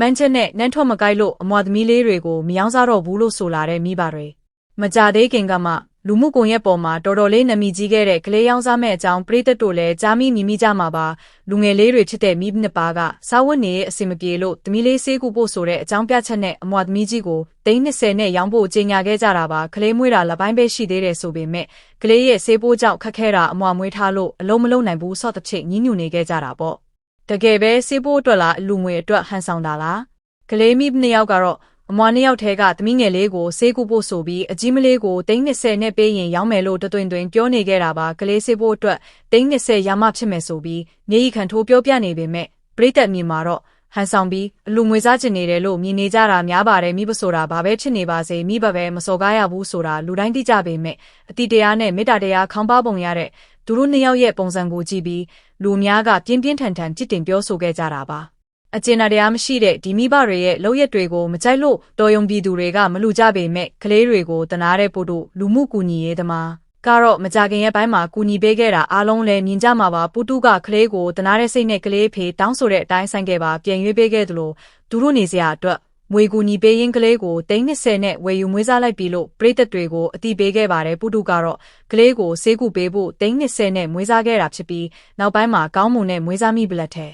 မန်းချက်နဲ့နန်းထွက်မကိုက်လို့အမွာသမီးလေးတွေကိုမယောင်းစားတော့ဘူးလို့ဆိုလာတဲ့မိဘတွေမကြသေးခင်ကမှလူမှုကွန်ရက်ပေါ်မှာတော်တော်လေးနမီကြီးခဲ့တဲ့ကလေးယောင်းစားမဲ့အကြောင်းပရိသတ်တို့လည်းကြားမိမိမိကြမှာပါလူငယ်လေးတွေဖြစ်တဲ့မိနှစ်ပါးကစားဝတ်နေရေးအဆင်မပြေလို့သမီးလေးဆေးကူဖို့ဆိုတဲ့အကြောင်းပြချက်နဲ့အမွာသမီးကြီးကိုသိန်း20နဲ့ရောင်းဖို့ကြေညာခဲ့ကြတာပါကလေးမွေးတာလပိုင်းပဲရှိသေးတယ်ဆိုပေမဲ့ကလေးရဲ့ဆေးပိုးကြောင့်ခက်ခဲတာအမွာမွေးထားလို့အလုံးမလုံးနိုင်ဘူးဆော့တစ်ချိတ်ညှဉ်းညူနေခဲ့ကြတာပေါ့ တကယ်ပဲဆေးပိုးအတွက်လားအလူငွေအတွက်ဟန်ဆောင်တာလားကလေးမိနှစ်ယောက်ကတော့အမွာနှစ်ယောက်ထဲကသမီးငယ်လေးကိုဆေးကုဖို့ဆိုပြီးအကြီးမလေးကိုတိန်း20နဲ့ပေးရင်ရောင်းမယ်လို့တတွင်တွင်ပြောနေခဲ့တာပါကလေးဆေးဖို့အတွက်တိန်း20ရမှဖြစ်မယ်ဆိုပြီးနေရီခံထိုးပြောပြနေပေမဲ့ပြိတ္တမြင်မှာတော့ဟန်ဆောင်ပြီးအလူငွေစားကျင်နေတယ်လို့မြင်နေကြတာများပါတယ်မိဘဆိုတာဘာပဲဖြစ်နေပါစေမိဘပဲမစော်ကားရဘူးဆိုတာလူတိုင်းသိကြပေမဲ့အတိတရားနဲ့မေတ္တာတရားခေါင်းပါပုံရတဲ့ သူတို့နှစ်ယောက်ရဲ့ပုံစံကိုကြည့်ပြီးလူအများကပြင်းပြင်းထန်ထန်ကြစ်တင်ပြောဆိုခဲ့ကြတာပါအကျဉ်းတရားမရှိတဲ့ဒီမိဘတွေရဲ့လောက်ရက်တွေကိုမကြိုက်လို့တော်ယုံပြည်သူတွေကမလူကြပေမဲ့ကလေးတွေကိုတနာတဲ့ပို့တို့လူမှုကူညီရေးသမားကတော့မကြခင်ရဲ့ဘိုင်းမှာကူညီပေးခဲ့တာအားလုံးလည်းမြင်ကြမှာပါပူတူကကလေးကိုတနာတဲ့စိတ်နဲ့ကလေးဖေတောင်းဆိုတဲ့အတိုင်းဆိုင်ခဲ့ပါပြန်ရွေးပေးခဲ့သလိုသူတို့နေစရာအတွက် မွေကူညီပေးရင်းကလေးကိုတိန်း20နဲ့ဝယ်ယူမွေးစားလိုက်ပြီလို့ပြည်သက်တွေကိုအတိပေးခဲ့ပါတယ်ပူတူကတော့ကလေးကိုဆေးကူပေးဖို့တိန်း20နဲ့မွေးစားခဲ့တာဖြစ်ပြီးနောက်ပိုင်းမှာကောင်းမွန်တဲ့မွေးစားမိပလက်ထဲ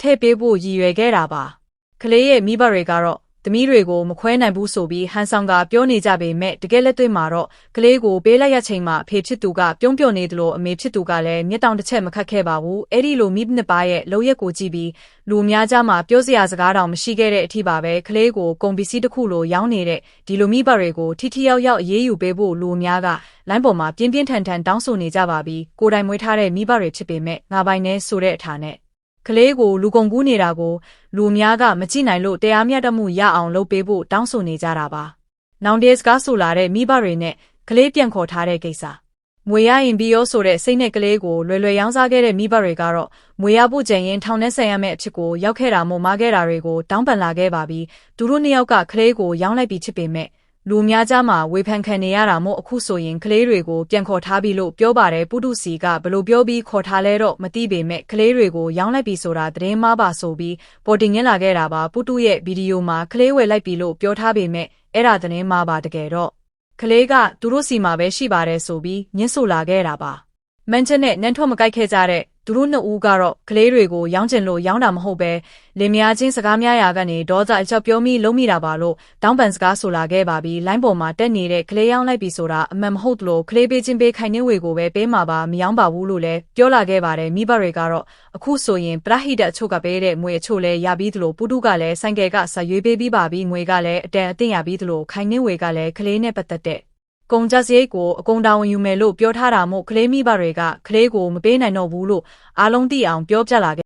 ထည့်ပေးဖို့ရည်ရွယ်ခဲ့တာပါ။ကလေးရဲ့မိဘတွေကတော့ သမီးတွေကိုမခွဲနိုင်ဘူးဆိုပြီးဟန်ဆောင်ကပြောနေကြပေမဲ့တကယ်လက်တွေ့မှာတော့ကလေးကိုပေးလိုက်ရချိန်မှာအဖေဖြစ်သူကပြုံးပြော့နေသလိုအမေဖြစ်သူကလည်းမျက်တောင်တစ်ချက်မခတ်ခဲ့ပါဘူး။အဲ့ဒီလိုမိနှစ်ပါးရဲ့လောက်ရက်ကိုကြည့်ပြီးလူအများကြားမှာပြောစရာစကားတောင်မရှိခဲ့တဲ့အထိပါပဲကလေးကိုကုန်ပစ္စည်းတစ်ခုလိုရောင်းနေတဲ့ဒီလိုမိဘတွေကိုထိထိရောက်ရောက်အေးအေးယူပေးဖို့လူအများကလိုင်းပေါ်မှာပြင်းပြင်းထန်ထန်တောင်းဆိုနေကြပါပြီးကိုယ်တိုင်မွေးထားတဲ့မိဘတွေဖြစ်ပေမဲ့ငါပိုင်နေဆိုတဲ့အထာနဲ့ ကလေးကိုလူကုန်ကူးနေတာကိုလူအများကမကြည့်နိုင်လို့တရားမျှတမှုရအောင်လုပ်ပေးဖို့တောင်းဆိုနေကြတာပါ။နောင်ဒေးစကားဆိုလာတဲ့မိဘတွေနဲ့ကလေးပြန်ခေါ်ထားတဲ့ကိစ္စ။မွေရရင်ပြီးရောဆိုတဲ့စိတ်နဲ့ကလေးကိုလွယ်လွယ်ရောင်းစားခဲ့တဲ့မိဘတွေကတော့မွေရဖို့ကြံရင်ထောင်ထဲဆိုင်ရမယ့်အဖြစ်ကိုရောက်ခဲ့တာမို့မခဲ့တာတွေကိုတောင်းပန်လာခဲ့ပါပြီးသူတို့နှစ်ယောက်ကကလေးကိုရောင်းလိုက်ပြီးချစ်ပေမဲ့ လူအများကြားမှာဝေဖန်ခံနေရတာမို့အခုဆိုရင်ကလေးတွေကိုပြန်ခေါ်ထားပြီလို့ပြောပါတယ်ပုတုစီကဘလို့ပြောပြီးခေါ်ထားလဲတော့မသိပေမဲ့ကလေးတွေကိုရောင်းလိုက်ပြီဆိုတာသတင်းမှားပါဆိုပြီးပေါ်တင်ငင်းလာခဲ့တာပါပုတုရဲ့ဗီဒီယိုမှာကလေးဝယ်လိုက်ပြီလို့ပြောထားပေမဲ့အဲ့ဒါသတင်းမှားပါတကယ်တော့ကလေးကသူတို့စီမှာပဲရှိပါတယ်ဆိုပြီးညှင်းဆိုလာခဲ့တာပါမန်ချက်နဲ့နန်းထွက်မကြိုက်ခဲ့ကြတဲ့ သူတို့နှစ်ဦးကတော့ကလေးတွေကိုရောင်းကျင်လို့ရောင်းတာမဟုတ်ပဲလင်မယားချင်းစကားများရာကနေဒေါသအချက်ပြောမိလုံးမိတာပါလို့တောင်းပန်စကားဆိုလာခဲ့ပါပြီးလိုင်းပေါ်မှာတက်နေတဲ့ကလေးရောင်းလိုက်ပြီဆိုတာအမှန်မဟုတ်လို့ကလေးပေးချင်းပေးခိုင်နေဝေကိုပဲပေးမှာပါမရောင်းပါဘူးလို့လည်းပြောလာခဲ့ပါတယ်မိဘတွေကတော့အခုဆိုရင်ပရဟိတအချို့ကပေးတဲ့ငွေအချို့လည်းရပြီးသလိုပုတုကလည်းဆိုင်ကယ်ကဆက်ရွေးပေးပြီးပါပြီးငွေကလည်းအတန်အသင့်ရပြီးသလိုခိုင်နေဝေကလည်းကလေးနဲ့ပတ်သက်တဲ့ ကုန်ကြစရိတ်ကိုအကုန်တာဝန်ယူမယ်လို့ပြောထားတာမို့ကလေးမိဘတွေကကလေးကိုမပေးနိုင်တော့ဘူးလို့အားလုံးသိအောင်ပြောပြလာခဲ့